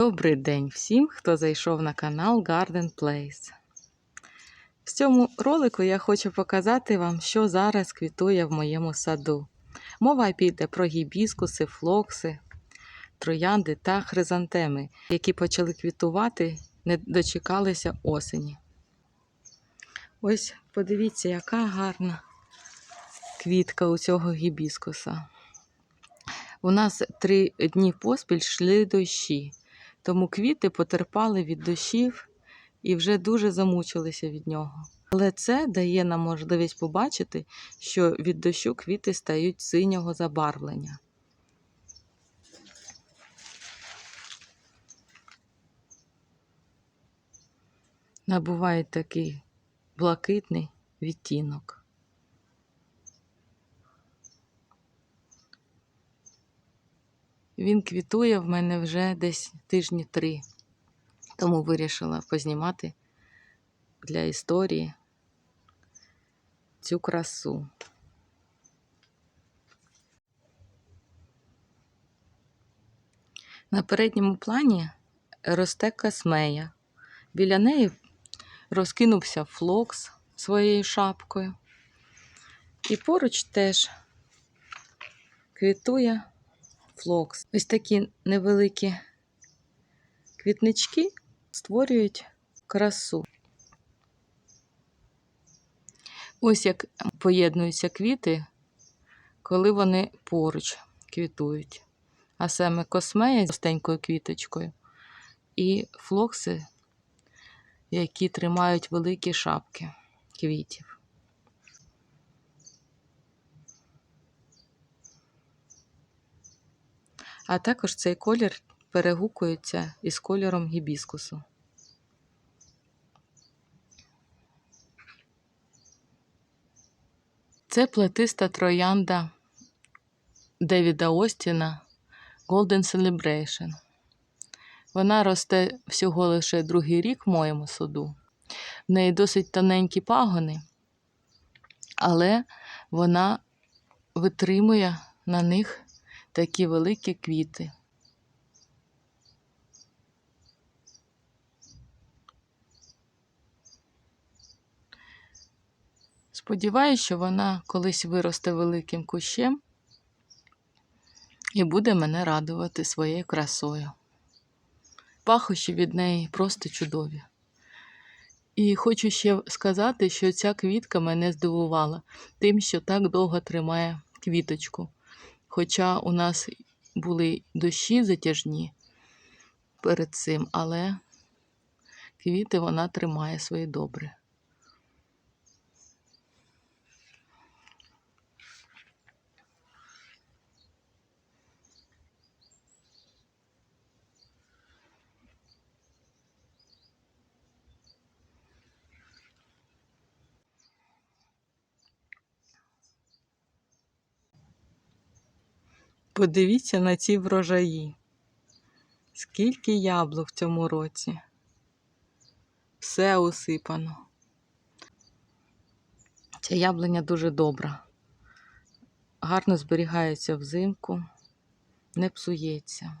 Добрий день всім, хто зайшов на канал Garden Place. В цьому ролику я хочу показати вам, що зараз квітує в моєму саду. Мова піде про гібіскуси, флокси, троянди та хризантеми, які почали квітувати, не дочекалися осені. Ось подивіться, яка гарна квітка у цього гібіскуса. У нас три дні поспіль йшли дощі. Тому квіти потерпали від дощів і вже дуже замучилися від нього. Але це дає нам можливість побачити, що від дощу квіти стають синього забарвлення. Набувають такий блакитний відтінок. Він квітує в мене вже десь тижні три, тому вирішила познімати для історії цю красу. На передньому плані росте космея. Біля неї розкинувся флокс своєю шапкою. І поруч теж квітує флокс. Ось такі невеликі квітнички створюють красу. Ось як поєднуються квіти, коли вони поруч квітують. А саме космея з густенькою квіточкою і флокси, які тримають великі шапки квітів. А також цей колір перегукується із кольором гібіскусу. Це плетиста троянда Девіда Остіна Golden Celebration. Вона росте всього лише другий рік в моєму саду. В неї досить тоненькі пагони, але вона витримує на них такі великі квіти. Сподіваюся, що вона колись виросте великим кущем і буде мене радувати своєю красою. Пахощі від неї просто чудові. І хочу ще сказати, що ця квітка мене здивувала тим, що так довго тримає квіточку. Хоча у нас були дощі затяжні перед цим, але квіти вона тримає свої добре. Подивіться на ці врожаї. Скільки яблук в цьому році. Все усипано. Ця яблуня дуже добра. Гарно зберігається взимку, не псується.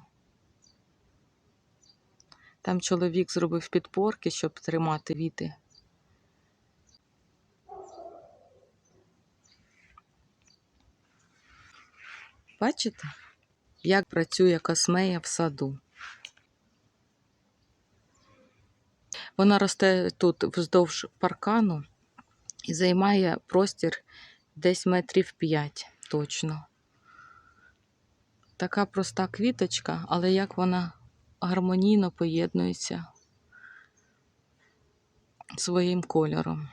Там чоловік зробив підпорки, щоб тримати віти. Бачите, як працює космея в саду? Вона росте тут вздовж паркану і займає простір десь метрів 5 точно. Така проста квіточка, але як вона гармонійно поєднується своїм кольором.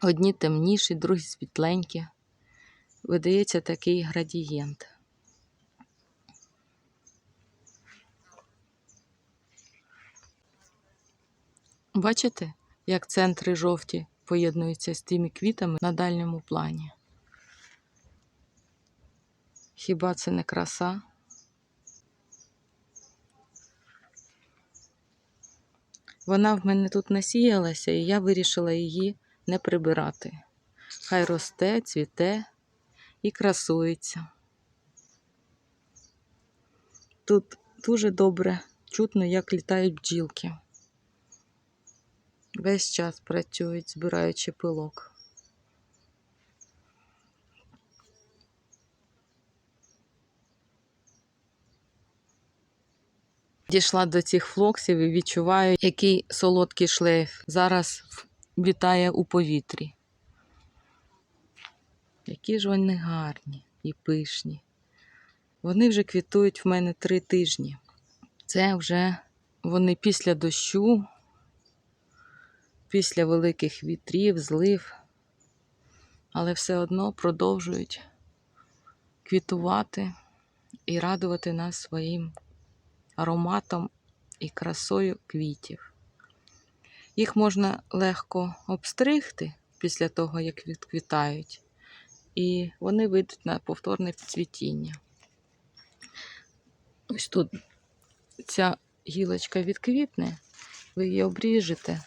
Одні темніші, другі світленькі. Видається такий градієнт. Бачите, як центри жовті поєднуються з тими квітами на дальньому плані? Хіба це не краса? Вона в мене тут насіялася, і я вирішила її не прибирати. Хай росте, цвіте і красується. Тут дуже добре чутно, як літають бджілки. Весь час працюють, збираючи пилок. Дійшла до цих флоксів і відчуваю, який солодкий шлейф зараз вітає у повітрі. Які ж вони гарні і пишні. Вони вже квітують в мене три тижні. Це вже вони після дощу, після великих вітрів, злив, але все одно продовжують квітувати і радувати нас своїм ароматом і красою квітів. Їх можна легко обстригти після того, як відквітають, і вони вийдуть на повторне цвітіння. Ось тут ця гілочка відквітне, ви її обріжете,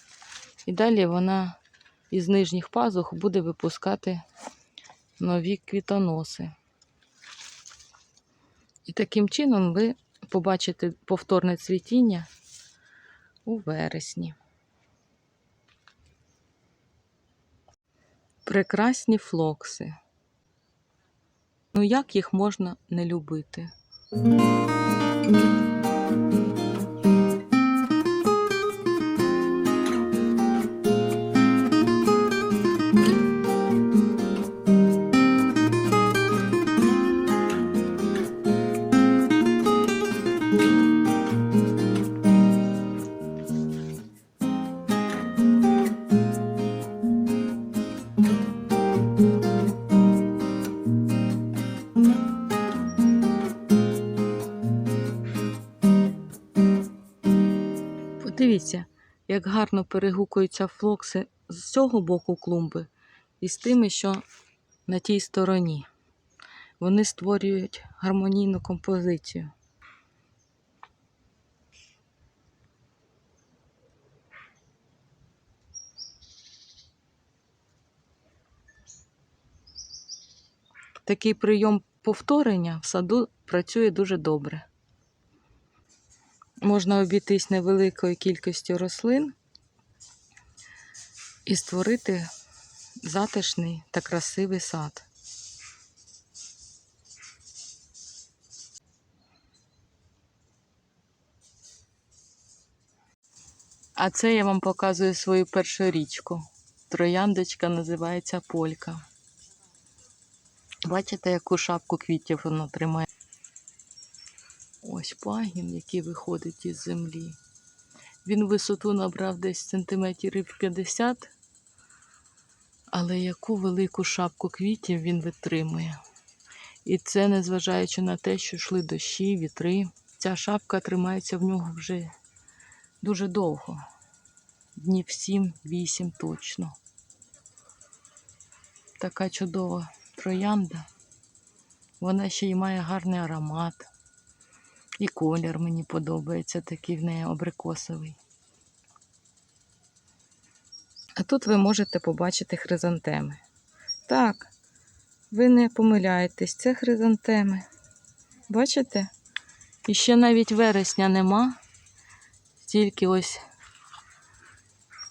і далі вона із нижніх пазух буде випускати нові квітоноси. І таким чином ви побачите повторне цвітіння у вересні. Прекрасні флокси. Ну як їх можна не любити? Як гарно перегукуються флокси з цього боку клумби і з тими, що на тій стороні. Вони створюють гармонійну композицію. Такий прийом повторення в саду працює дуже добре. Можна обійтись невеликою кількістю рослин і створити затишний та красивий сад. А це я вам показую свою першу річку. Трояндочка називається Полька. Бачите, яку шапку квітів вона тримає? Ось пагін, який виходить із землі. Він висоту набрав десь сантиметрів 50, але яку велику шапку квітів він витримує. І це незважаючи на те, що йшли дощі, вітри. Ця шапка тримається в нього вже дуже довго. Днів 7-8 точно. Така чудова троянда. Вона ще й має гарний аромат. І колір мені подобається, такий в неї абрикосовий. А тут ви можете побачити хризантеми. Так, ви не помиляєтесь, це хризантеми. Бачите? І ще навіть вересня нема, тільки ось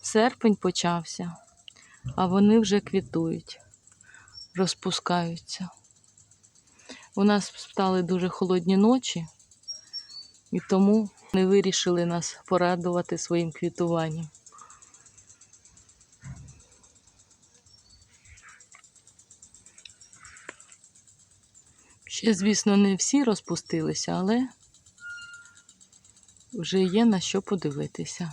серпень почався, а вони вже квітують, розпускаються. У нас стали дуже холодні ночі. І тому вони вирішили нас порадувати своїм квітуванням. Ще, звісно, не всі розпустилися, але вже є на що подивитися.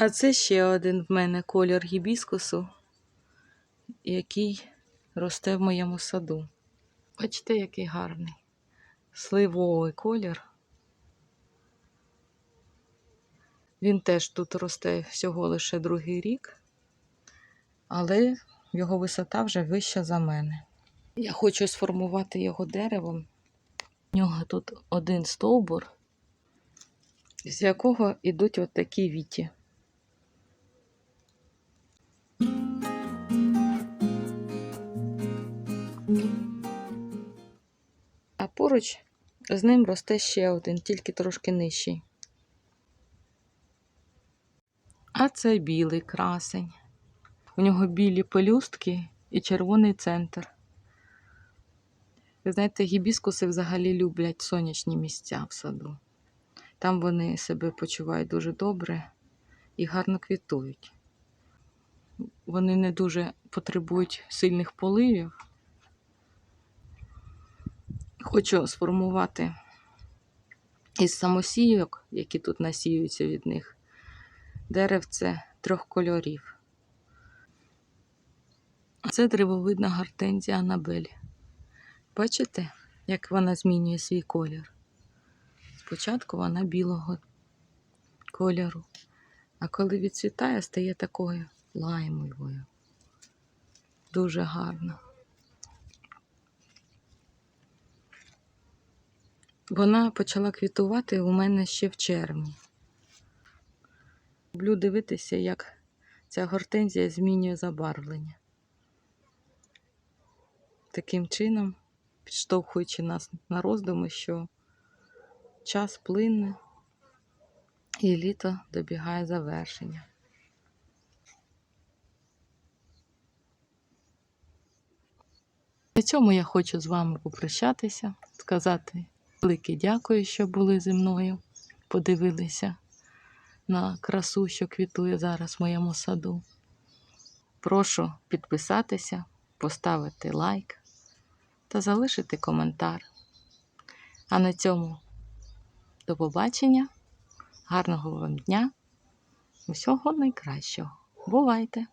А це ще один в мене колір гібіскусу, який росте в моєму саду. Бачите, який гарний сливовий колір. Він теж тут росте всього лише другий рік, але його висота вже вища за мене. Я хочу сформувати його деревом. У нього тут один стовбур, з якого йдуть такі віті. А поруч з ним росте ще один, тільки трошки нижчий. А це білий красень. У нього білі пелюстки і червоний центр. Ви знаєте, гібіскуси взагалі люблять сонячні місця в саду. Там вони себе почувають дуже добре і гарно квітують. Вони не дуже потребують сильних поливів. Хочу сформувати із самосійок, які тут насіюються від них, деревце трьох кольорів. Це древовидна гортензія Анабель. Бачите, як вона змінює свій колір? Спочатку вона білого кольору, а коли відцвітає, стає такою лаймовою. Дуже гарно. Вона почала квітувати у мене ще в червні. Люблю дивитися, як ця гортензія змінює забарвлення. Таким чином, підштовхуючи нас на роздуми, що час плине і літо добігає завершення. На цьому я хочу з вами попрощатися, сказати велике дякую, що були зі мною, подивилися на красу, що квітує зараз в моєму саду. Прошу підписатися, поставити лайк та залишити коментар. А на цьому до побачення, гарного вам дня, усього найкращого. Бувайте!